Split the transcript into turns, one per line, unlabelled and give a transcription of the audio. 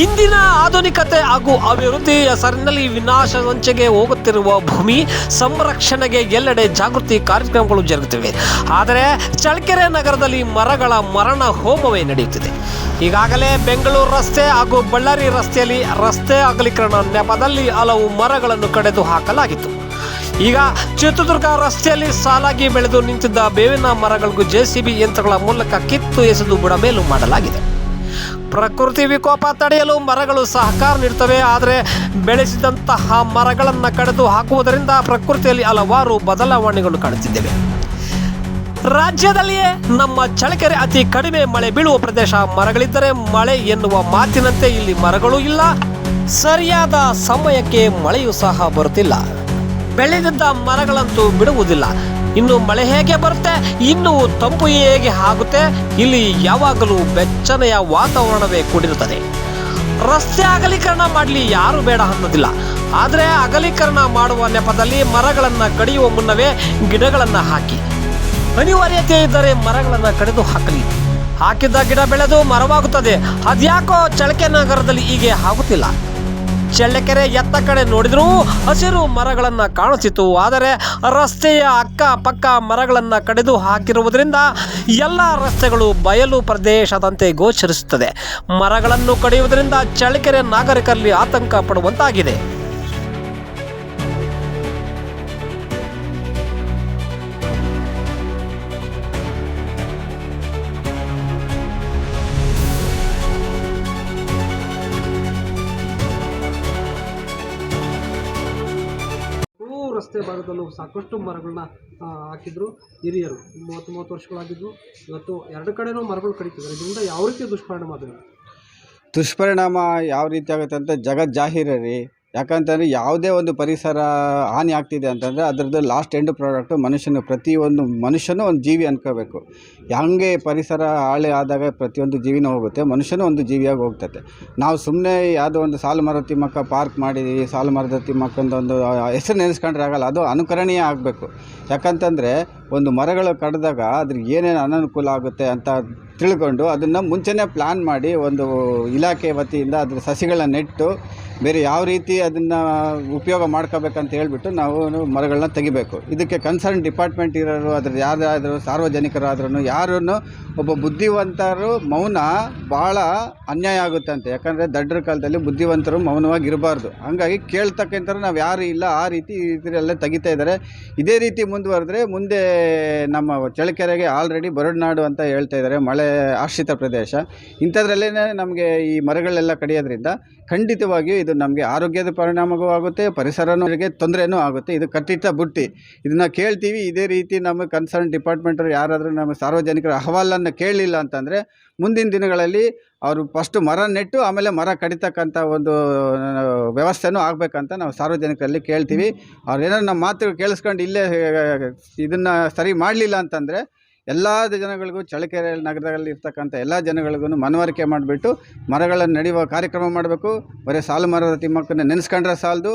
ಇಂದಿನ ಆಧುನಿಕತೆ ಹಾಗೂ ಅಭಿವೃದ್ಧಿಯ ಹೆಸರಿನಲ್ಲಿ ವಿನಾಶ ಸಂಚೆಗೆ ಹೋಗುತ್ತಿರುವ ಭೂಮಿ ಸಂರಕ್ಷಣೆಗೆ ಎಲ್ಲೆಡೆ ಜಾಗೃತಿ ಕಾರ್ಯಕ್ರಮಗಳು ಜರುಗುತ್ತಿವೆ. ಆದರೆ ಚಳ್ಳಕೆರೆ ನಗರದಲ್ಲಿ ಮರಗಳ ಮರಣ ಹೋಮವೇ ನಡೆಯುತ್ತಿದೆ. ಈಗಾಗಲೇ ಬೆಂಗಳೂರು ರಸ್ತೆ ಹಾಗೂ ಬಳ್ಳಾರಿ ರಸ್ತೆಯಲ್ಲಿ ರಸ್ತೆ ಅಗಲೀಕರಣ ನೆಪದಲ್ಲಿ ಹಲವು ಮರಗಳನ್ನು ಕಡೆದು ಹಾಕಲಾಗಿತ್ತು. ಈಗ ಚಿತ್ರದುರ್ಗ ರಸ್ತೆಯಲ್ಲಿ ಸಾಲಾಗಿ ಬೆಳೆದು ನಿಂತಿದ್ದ ಬೇವಿನ ಮರಗಳಿಗೂ ಜೆಸಿಬಿ ಯಂತ್ರಗಳ ಮೂಲಕ ಕಿತ್ತು ಎಸೆದು ಬುಡಮೇಲು ಮಾಡಲಾಗಿದೆ. ಪ್ರಕೃತಿ ವಿಕೋಪ ತಡೆಯಲು ಮರಗಳು ಸಹಕಾರ ನೀಡುತ್ತವೆ, ಆದರೆ ಬೆಳೆಸಿದಂತಹ ಮರಗಳನ್ನು ಕಡಿದು ಹಾಕುವುದರಿಂದ ಪ್ರಕೃತಿಯಲ್ಲಿ ಹಲವಾರು ಬದಲಾವಣೆಗಳು ಕಾಣುತ್ತಿದ್ದೇವೆ. ರಾಜ್ಯದಲ್ಲಿಯೇ ನಮ್ಮ ಚಳಕೆರೆ ಅತಿ ಕಡಿಮೆ ಮಳೆ ಬೀಳುವ ಪ್ರದೇಶ. ಮರಗಳಿದ್ದರೆ ಮಳೆ ಎನ್ನುವ ಮಾತಿನಂತೆ ಇಲ್ಲಿ ಮರಗಳು ಇಲ್ಲ. ಸರಿಯಾದ ಸಮಯಕ್ಕೆ ಮಳೆಯೂ ಸಹ ಬರುತ್ತಿಲ್ಲ. ಬೆಳೆದಿದ್ದ ಮರಗಳಂತೂ ಬಿಡುವುದಿಲ್ಲ. ಇನ್ನು ಮಳೆ ಹೇಗೆ ಬರುತ್ತೆ? ಇನ್ನು ತಂಪು ಹೇಗೆ ಆಗುತ್ತೆ? ಇಲ್ಲಿ ಯಾವಾಗಲೂ ಬೆಚ್ಚನೆಯ ವಾತಾವರಣವೇ ಕೂಡಿರುತ್ತದೆ. ರಸ್ತೆ ಅಗಲೀಕರಣ ಮಾಡಲಿ ಯಾರು ಬೇಡ ಅನ್ನೋದಿಲ್ಲ. ಆದರೆ ಅಗಲೀಕರಣ ಮಾಡುವ ನೆಪದಲ್ಲಿ ಮರಗಳನ್ನು ಕಡಿಯುವ ಮುನ್ನವೇ ಗಿಡಗಳನ್ನು ಹಾಕಿ. ಅನಿವಾರ್ಯತೆ ಇದ್ದರೆ ಮರಗಳನ್ನು ಕಡಿದು ಹಾಕಲಿ. ಹಾಕಿದ್ದ ಗಿಡ ಬೆಳೆದು ಮರವಾಗುತ್ತದೆ. ಅದ್ಯಾಕೋ ಚಳಕೆ ನಗರದಲ್ಲಿ ಹೀಗೆ ಆಗುತ್ತಿಲ್ಲ. ಚಳ್ಳಕೆರೆ ಎತ್ತ ಕಡೆ ನೋಡಿದರೂ ಹಸಿರು ಮರಗಳನ್ನು ಕಾಣಿಸಿತು. ಆದರೆ ರಸ್ತೆಯ ಅಕ್ಕ ಪಕ್ಕ ಮರಗಳನ್ನು ಕಡಿದು ಹಾಕಿರುವುದರಿಂದ ಎಲ್ಲ ರಸ್ತೆಗಳು ಬಯಲು ಪ್ರದೇಶದಂತೆ ಗೋಚರಿಸುತ್ತದೆ. ಮರಗಳನ್ನು ಕಡಿಯುವುದರಿಂದ ಚಳ್ಳಕೆರೆ ನಾಗರಿಕರಲ್ಲಿ ಆತಂಕ ಪಡುವಂತಾಗಿದೆ.
ರಸ್ತೆ ಭಾಗದಲ್ಲೂ ಸಾಕಷ್ಟು ಮರಗಳನ್ನ ಹಾಕಿದ್ರು ಹಿರಿಯರು. ಮೂವತ್ತು ಮೂವತ್ತು ವರ್ಷಗಳಾಗಿದ್ರು ಇವತ್ತು ಎರಡು ಕಡೆನೂ ಮರಗಳು ಕಡಿತಿದ್ದಾರೆ. ಇದರಿಂದ ಯಾವ ರೀತಿ ದುಷ್ಪರಿಣಾಮ ಅದು
ದುಷ್ಪರಿಣಾಮ ಯಾವ ರೀತಿ ಆಗುತ್ತೆ ಅಂತ ಜಗತ್ ಜಾಹೀರ ರೀ ಯಾಕಂತಂದರೆ ಯಾವುದೇ ಒಂದು ಪರಿಸರ ಹಾನಿ ಆಗ್ತಿದೆ ಅಂತಂದರೆ ಅದರದ್ದು ಲಾಸ್ಟ್ ಎಂಡ್ ಪ್ರಾಡಕ್ಟು ಮನುಷ್ಯನ ಪ್ರತಿಯೊಂದು ಮನುಷ್ಯನೂ ಒಂದು ಜೀವಿ ಅನ್ಕೋಬೇಕು. ಹಂಗೆ ಪರಿಸರ ಹಾಳೆ ಆದಾಗ ಪ್ರತಿಯೊಂದು ಜೀವಿನೂ ಹೋಗುತ್ತೆ, ಮನುಷ್ಯನೂ ಒಂದು ಜೀವಿಯಾಗಿ ಹೋಗ್ತದೆ ನಾವು ಸುಮ್ಮನೆ ಯಾವುದೋ ಒಂದು ಸಾಲು ಮರದ ತಿಮ್ಮಕ್ಕ ಪಾರ್ಕ್ ಮಾಡಿದ್ದೀವಿ ಸಾಲು ಮರದ ತಿಮ್ಮಕ್ಕಂದು ಒಂದು ಹೆಸರು ನೆನೆಸ್ಕೊಂಡ್ರೆ ಆಗಲ್ಲ, ಅದು ಅನುಕರಣೀಯ ಆಗಬೇಕು. ಯಾಕಂತಂದರೆ ಒಂದು ಮರಗಳು ಕಡಿದಾಗ ಅದ್ರಿಗೆ ಏನೇನು ಅನನುಕೂಲ ಆಗುತ್ತೆ ಅಂತ ತಿಳ್ಕೊಂಡು ಅದನ್ನು ಮುಂಚೆನೇ ಪ್ಲ್ಯಾನ್ ಮಾಡಿ ಒಂದು ಇಲಾಖೆ ವತಿಯಿಂದ ಅದ್ರ ಸಸಿಗಳನ್ನ ನೆಟ್ಟು ಬೇರೆ ಯಾವ ರೀತಿ ಅದನ್ನು ಉಪಯೋಗ ಮಾಡ್ಕೋಬೇಕಂತ ಹೇಳ್ಬಿಟ್ಟು ನಾವು ಮರಗಳನ್ನ ತೆಗಿಬೇಕು. ಇದಕ್ಕೆ ಕನ್ಸರ್ನ್ ಡಿಪಾರ್ಟ್ಮೆಂಟ್ ಇರೋರು ಅದ್ರ ಯಾರಾದರೂ ಸಾರ್ವಜನಿಕರಾದ್ರೂ ಯಾರೂ ಒಬ್ಬ ಬುದ್ಧಿವಂತರು ಮೌನ ಭಾಳ ಅನ್ಯಾಯ ಆಗುತ್ತೆ ಅಂತ. ಯಾಕಂದರೆ ದಡ್ಡರ ಕಾಲದಲ್ಲಿ ಬುದ್ಧಿವಂತರು ಮೌನವಾಗಿ ಇರಬಾರ್ದು ಹಾಗಾಗಿ ಕೇಳ್ತಕ್ಕಂಥವ್ರು ನಾವು ಯಾರು ಇಲ್ಲ, ಆ ರೀತಿ ಇದರೆಲ್ಲ ತೆಗಿತಾ ಇದ್ದಾರೆ ಇದೇ ರೀತಿ ಮುಂದುವರೆದ್ರೆ ಮುಂದೆ ನಮ್ಮ ಚಳಕೆರೆಗೆ ಆಲ್ರೆಡಿ ಬರಡ್ನಾಡು ಅಂತ ಹೇಳ್ತಾ ಇದ್ದಾರೆ ಮಳೆ ಆಶ್ರಿತ ಪ್ರದೇಶ. ಇಂಥದ್ರಲ್ಲೇ ನಮಗೆ ಈ ಮರಗಳೆಲ್ಲ ಕಡಿಯೋದ್ರಿಂದ ಖಂಡಿತವಾಗಿಯೂ ಇದು ನಮಗೆ ಆರೋಗ್ಯದ ಪರಿಣಾಮವೂ ಆಗುತ್ತೆ ಪರಿಸರನಿಗೆ ತೊಂದರೆಯೂ ಆಗುತ್ತೆ. ಇದು ಕಟ್ಟಿಟ್ಟ ಬುಟ್ಟಿ. ಇದನ್ನು ಕೇಳ್ತೀವಿ. ಇದೇ ರೀತಿ ನಮ್ಮ ಕನ್ಸರ್ನ್ ಡಿಪಾರ್ಟ್ಮೆಂಟರು ಯಾರಾದರೂ ನಮ್ಮ ಸಾರ್ವಜನಿಕರ ಅಹವಾಲನ್ನು ಕೇಳಲಿಲ್ಲ ಅಂತಂದರೆ, ಮುಂದಿನ ದಿನಗಳಲ್ಲಿ ಅವರು ಫಸ್ಟು ಮರ ನೆಟ್ಟು, ಆಮೇಲೆ ಮರ ಕಡಿತಕ್ಕಂಥ ಒಂದು ವ್ಯವಸ್ಥೆನೂ ಆಗಬೇಕಂತ ನಾವು ಸಾರ್ವಜನಿಕರಲ್ಲಿ ಕೇಳ್ತೀವಿ. ಅವ್ರು ಏನಾದ್ರು ನಮ್ಮ ಮಾತು ಕೇಳಿಸ್ಕೊಂಡು ಇಲ್ಲೇ, ಇದನ್ನು ಸರಿ ಮಾಡಲಿಲ್ಲ ಅಂತಂದರೆ ಎಲ್ಲ ಜನಗಳಿಗೂ ಚಳ್ಳಕೆರೆ ನಗರದಲ್ಲಿ ಇರ್ತಕ್ಕಂಥ ಎಲ್ಲ ಜನಗಳಿಗೂ ಮನವರಿಕೆ ಮಾಡಿಬಿಟ್ಟು ಮರಗಳನ್ನು ನಡೆಯುವ ಕಾರ್ಯಕ್ರಮ ಮಾಡಬೇಕು. ಬರೀ ಸಾಲು ಮರದ ತಿಮ್ಮಕ್ಕನ್ನ ನೆನೆಸ್ಕೊಂಡ್ರೆ ಸಾಲದು.